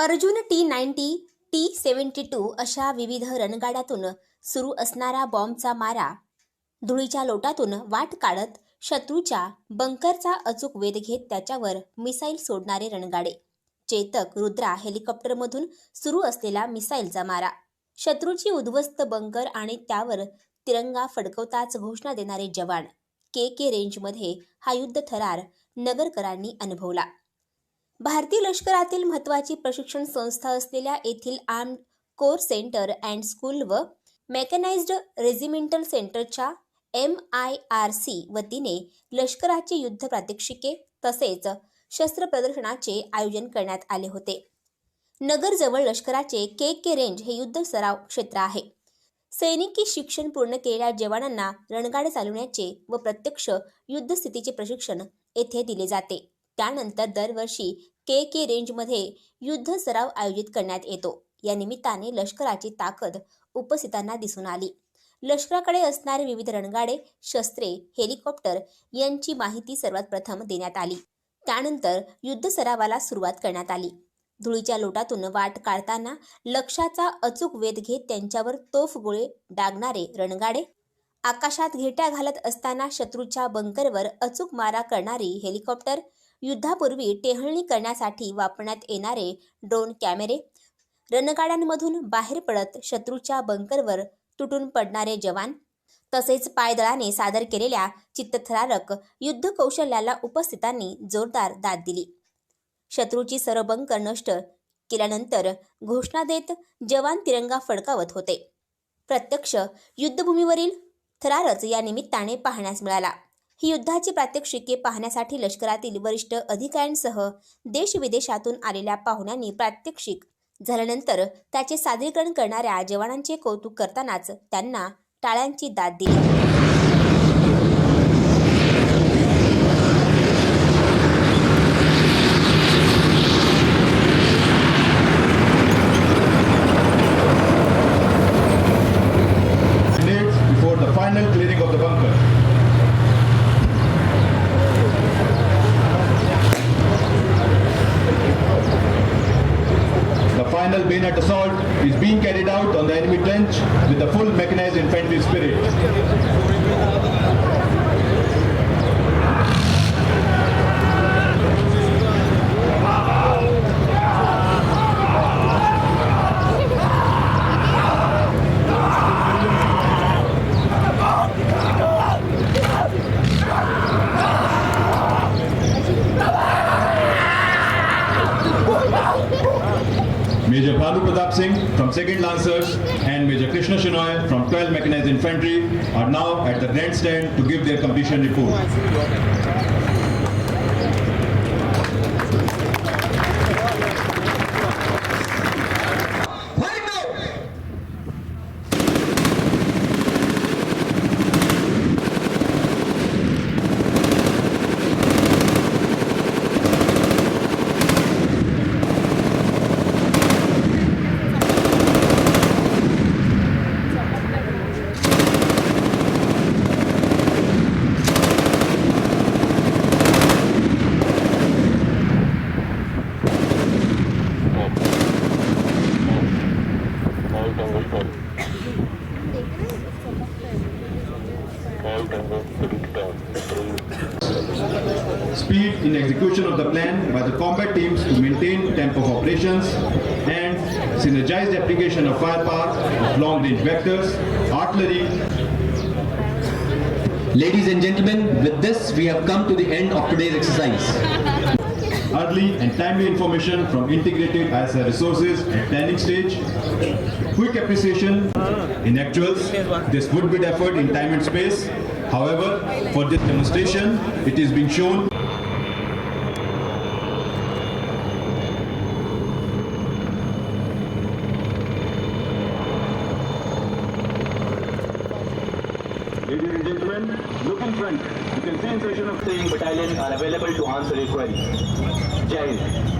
Arjun T ninety T seventy two अशा विविध रणगाड्यातून सुरू असणारा बॉम्बचा मारा धुळीच्या लोटातून वाट काढत शत्रूच्या बंकरचा अचूक वेध घेत त्याच्यावर मिसाईल सोडणारे रणगाडे. चेतक रुद्रा हेलिकॉप्टरमधून सुरू असलेला मिसाईलचा मारा. शत्रूची उद्ध्वस्त बंकर आणि त्यावर तिरंगा फडकवताच घोषणा देणारे जवान. के के रेंजमध्ये हा युद्ध थरार नगरकरांनी अनुभवला. भारतीय लष्करातील महत्त्वाची प्रशिक्षण संस्था असलेल्या येथील armoured corps centre and school व मेकॅनाइज्ड रेजिमेंटल सेंटरच्या एम आय आर सी वतीने लष्कराची युद्ध प्रात्यक्षिके तसेच शस्त्र प्रदर्शनाचे आयोजन करण्यात आले होते. नगरजवळ लष्कराचे के के रेंज हे युद्ध सराव क्षेत्र आहे. सैनिकी शिक्षण पूर्ण केलेल्या जवानांना रणगाडे चालवण्याचे व प्रत्यक्ष युद्धस्थितीचे प्रशिक्षण येथे दिले जाते. त्यानंतर दरवर्षी के के रेंजमध्ये युद्ध सराव आयोजित करण्यात येतो. या निमित्ताने लष्कराची ताकद उपस्थितांना दिसून आली. लष्कराकडे असणारे विविध रणगाडे शस्त्रे हेलिकॉप्टर यांची माहिती सर्वात प्रथम देण्यात आली. त्यानंतर युद्ध सरावाला सुरुवात करण्यात आली. धुळीच्या लोटातून वाट काढताना लक्षाचा अचूक वेध घेत त्यांच्यावर तोफगोळे डागणारे रणगाडे आकाशात घेट्या घालत असताना शत्रूच्या बंकरवर अचूक मारा करणारी हेलिकॉप्टर युद्धापूर्वी टेहळणी करण्यासाठी वापरण्यात येणारे ड्रोन कॅमेरे रणगाड्यांमधून बाहेर पडत शत्रूच्या बंकरवर तुटून पडणारे जवान तसेच पायदळाने सादर केलेल्या चित्तथरारक युद्ध कौशल्याला उपस्थितांनी जोरदार दाद दिली. शत्रूची सर्व बंकर नष्ट केल्यानंतर घोषणा देत जवान तिरंगा फडकावत होते. प्रत्यक्ष युद्धभूमीवरील थरारच या निमित्ताने पाहण्यास मिळाला. ही युद्धाची प्रात्यक्षिके पाहण्यासाठी लष्करातील वरिष्ठ अधिकाऱ्यांसह देशविदेशातून आलेल्या पाहुण्यांनी प्रात्यक्षिक झाल्यानंतर त्याचे सादरीकरण करणाऱ्या जवानांचे कौतुक करतानाच त्यांना टाळ्यांची दाद दिली. Final bayonet assault is being carried out on the enemy trench with the full mechanized infantry spirit. Major Bhalu Pratap Singh from 2nd Lancers and Major Krishna Shenoy from 12 Mechanized Infantry are now at the grandstand to give their completion report. Speed in execution of the plan by the combat teams to maintain tempo of operations and synergized application of firepower of long-range vectors, artillery, Ladies and gentlemen, with this we have come to the end of today's exercise. early and timely information from integrated ISR resources at planning stage, quick appreciation in actuals, this would be deferred in time and space. However, for this demonstration, it is being shown gentlemen, look in front. You The concealed section of three battalion are available to answer your query. Jai